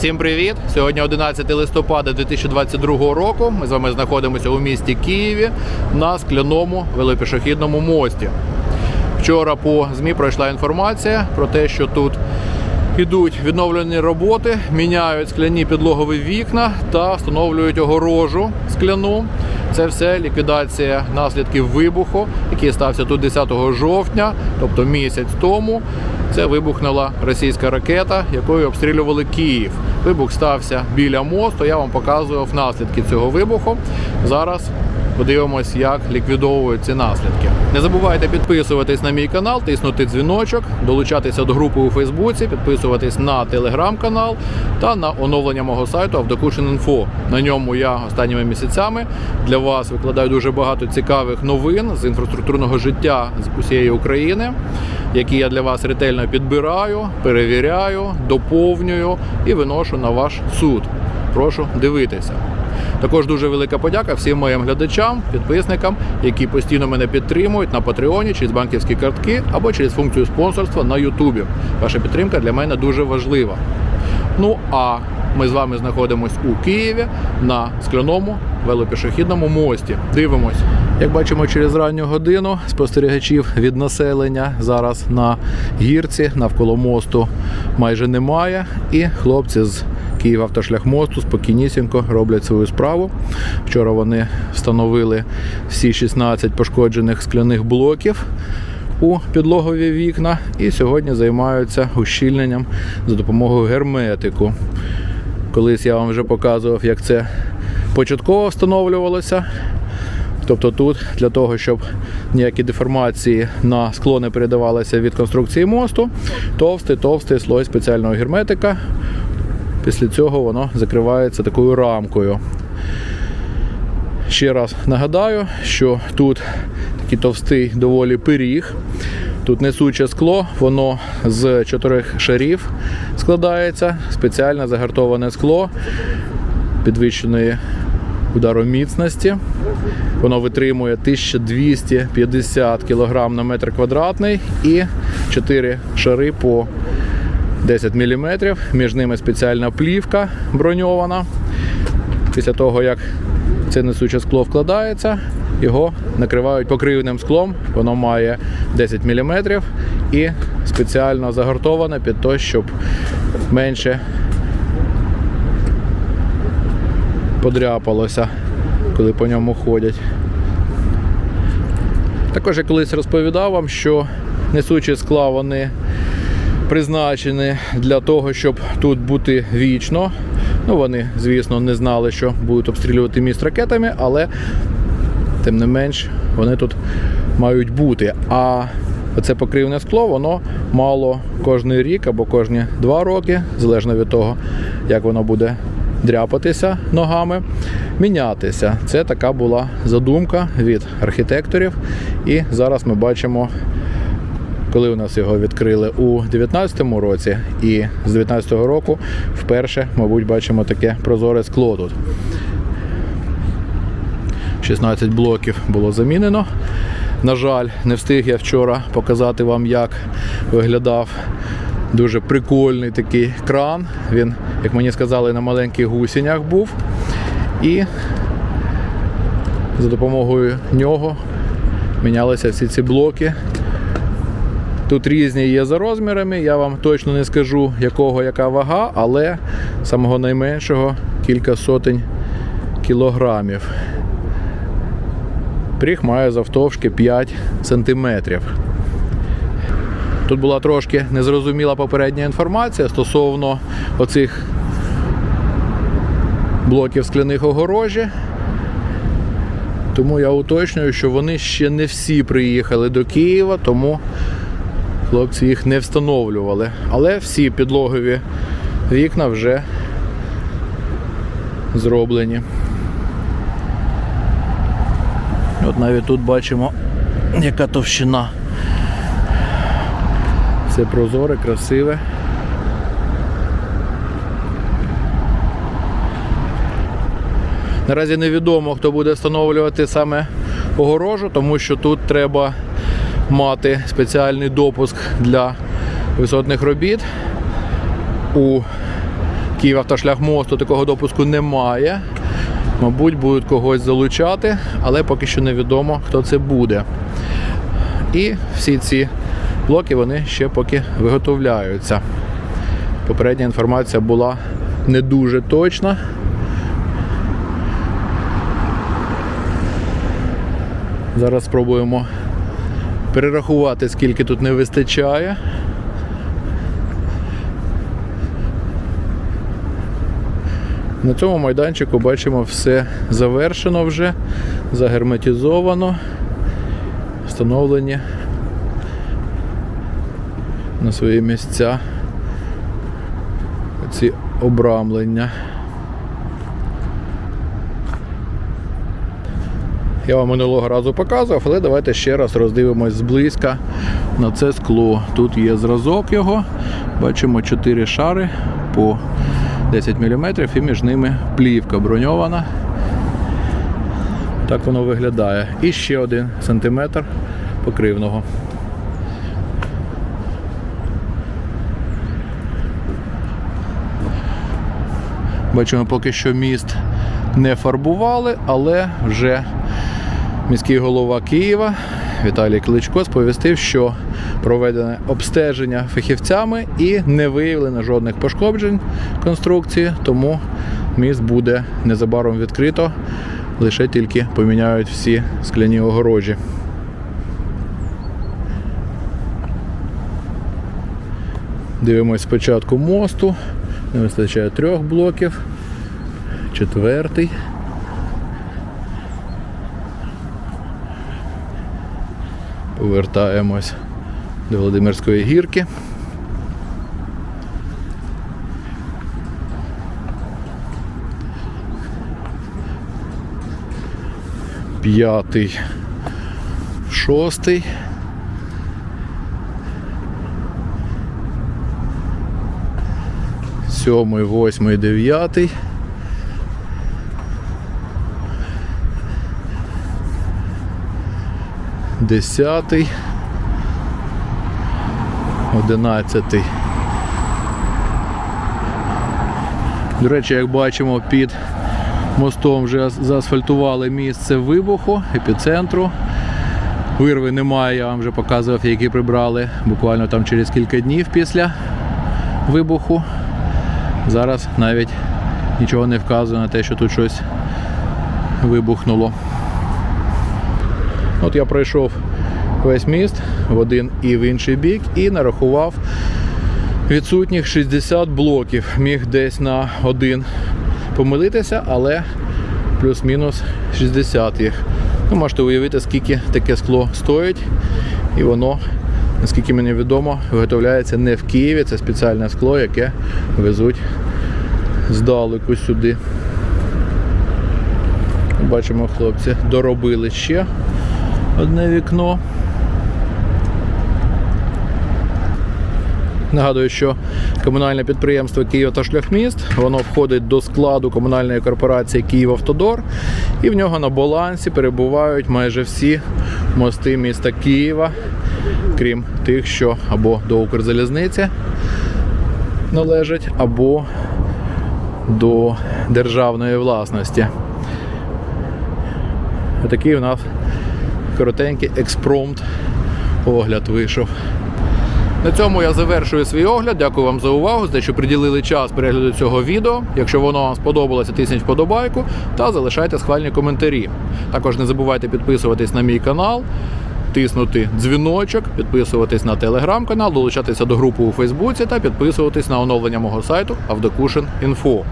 Всім привіт! Сьогодні 11 листопада 2022 року. Ми з вами знаходимося у місті Києві на скляному велопішохідному мості. Вчора по ЗМІ пройшла інформація про те, що тут ідуть відновлені роботи, міняють скляні підлогові вікна та встановлюють огорожу скляну. Це все ліквідація наслідків вибуху, який стався тут 10 жовтня, тобто місяць тому. Це вибухнула російська ракета, якою обстрілювали Київ. Вибух стався біля мосту. Я вам показував наслідки цього вибуху. Зараз подивимось, як ліквідовують ці наслідки. Не забувайте підписуватись на мій канал, тиснути дзвіночок, долучатися до групи у Фейсбуці, підписуватись на телеграм-канал та на оновлення мого сайту Авдокушин.Інфо. На ньому я останніми місяцями для вас викладаю дуже багато цікавих новин з інфраструктурного життя з усієї України, які я для вас ретельно підбираю, перевіряю, доповнюю і виношу на ваш суд. Прошу дивитися. Також дуже велика подяка всім моїм глядачам, підписникам, які постійно мене підтримують на Патреоні через банківські картки або через функцію спонсорства на Ютубі. Ваша підтримка для мене дуже важлива. Ну а ми з вами знаходимось у Києві на скляному велопішохідному мості. Дивимось. Як бачимо, через ранню годину спостерігачів від населення зараз на гірці навколо мосту майже немає. І хлопці з Київавтошляхмосту спокійнісінько роблять свою справу. Вчора вони встановили всі 16 пошкоджених скляних блоків у підлогові вікна і сьогодні займаються ущільненням за допомогою герметику. Колись я вам вже показував, як це початково встановлювалося. Тобто тут для того, щоб ніякі деформації на скло не передавалися від конструкції мосту, товстий товстий слой спеціального герметика. Після цього воно закривається такою рамкою. Ще раз нагадаю, що тут такий товстий доволі пиріг. Тут несуче скло, воно з чотирьох шарів складається, спеціально загартоване скло підвищеної удароміцності. Воно витримує 1250 кг на метр квадратний і 4 шари по 10 мм. Між ними спеціальна плівка броньована. Після того, як це несуче скло вкладається, його накривають покривним склом. Воно має 10 мм і спеціально загортоване під те, щоб менше подряпалося, коли по ньому ходять. Також я колись розповідав вам, що несучі скла вони призначені для того, щоб тут бути вічно. Ну, вони, звісно, не знали, що будуть обстрілювати міст ракетами, але тим не менш вони тут мають бути. А це покривне скло, воно мало кожний рік або кожні два роки, залежно від того, як воно буде дряпатися ногами, мінятися. Це така була задумка від архітекторів. І зараз ми бачимо коли у нас його відкрили у 2019 році, і з 2019 року вперше, мабуть, бачимо таке прозоре скло тут. 16 блоків було замінено. На жаль, не встиг я вчора показати вам, як виглядав дуже прикольний такий кран. Він, як мені сказали, на маленьких гусінях був. І за допомогою нього мінялися всі ці блоки. Тут різні є за розмірами, я вам точно не скажу, якого яка вага, але самого найменшого кілька сотень кілограмів. Пріг має завтовшки 5 сантиметрів. Тут була трошки незрозуміла попередня інформація стосовно оцих блоків скляних огорожі. Тому я уточнюю, що вони ще не всі приїхали до Києва, тому Хлопці їх не встановлювали, але всі підлогові вікна вже зроблені. От навіть тут бачимо, яка товщина. Все прозоре, красиве. Наразі невідомо, хто буде встановлювати саме огорожу, тому що тут треба мати спеціальний допуск для висотних робіт. У Київавтошлях мосту такого допуску немає. Мабуть, будуть когось залучати, але поки що невідомо, хто це буде. І всі ці блоки вони ще поки виготовляються. Попередня інформація була не дуже точна. Зараз спробуємо перерахувати, скільки тут не вистачає. На цьому майданчику бачимо все завершено вже, загерметизовано, встановлені на свої місця ці обрамлення. Я вам минулого разу показував, але давайте ще раз роздивимось зблизька на це скло. Тут є зразок його. Бачимо 4 шари по 10 мм і між ними плівка броньована. Так воно виглядає. І ще один сантиметр покривного. Бачимо, поки що міст не фарбували, але вже міський голова Києва Віталій Кличко сповістив, що проведене обстеження фахівцями і не виявлено жодних пошкоджень конструкції, тому міст буде незабаром відкрито, лише тільки поміняють всі скляні огорожі. Дивимось спочатку мосту. Не вистачає трьох блоків. Четвертий. Повертаємось до Володимирської гірки. П'ятий, шостий. Сьомий, восьмий, дев'ятий. Десятий. Одинадцятий. До речі, як бачимо, під мостом вже заасфальтували місце вибуху, епіцентру. Вирви немає, я вам вже показував, які прибрали буквально там через кілька днів після вибуху. Зараз навіть нічого не вказує на те, що тут щось вибухнуло. От я пройшов весь міст в один і в інший бік і нарахував відсутніх 60 блоків. Міг десь на один помилитися, але плюс-мінус 60 їх. Ну, можете уявити, скільки таке скло стоїть, і воно, наскільки мені відомо, виготовляється не в Києві. Це спеціальне скло, яке везуть здалеку сюди. Бачимо, хлопці доробили ще одне вікно. Нагадую, що комунальне підприємство Київ та Шляхміст воно входить до складу комунальної корпорації Київавтодор, і в нього на балансі перебувають майже всі мости міста Києва, крім тих, що або до Укрзалізниці належать, або до державної власності. Такий у нас коротенький експромт огляд вийшов. На цьому я завершую свій огляд. Дякую вам за увагу, за те, що приділили час перегляду цього відео. Якщо воно вам сподобалося, тисніть вподобайку та залишайте схвальні коментарі. Також не забувайте підписуватись на мій канал, тиснути дзвіночок, підписуватись на телеграм-канал, долучатися до групи у Фейсбуці та підписуватись на оновлення мого сайту Авдокушин.Інфо.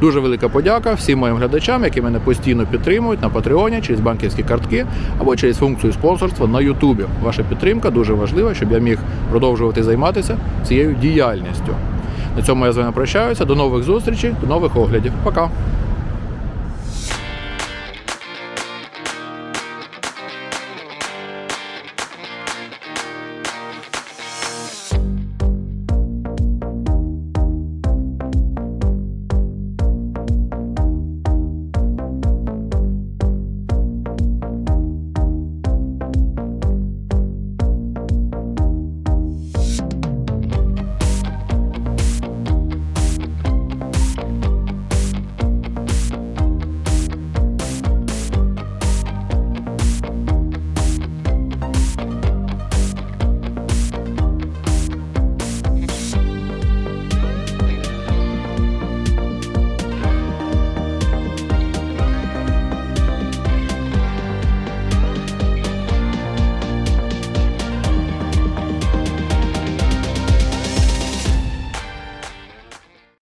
Дуже велика подяка всім моїм глядачам, які мене постійно підтримують на Патреоні через банківські картки або через функцію спонсорства на Ютубі. Ваша підтримка дуже важлива, щоб я міг продовжувати займатися цією діяльністю. На цьому я з вами прощаюся. До нових зустрічей, до нових оглядів. Пока.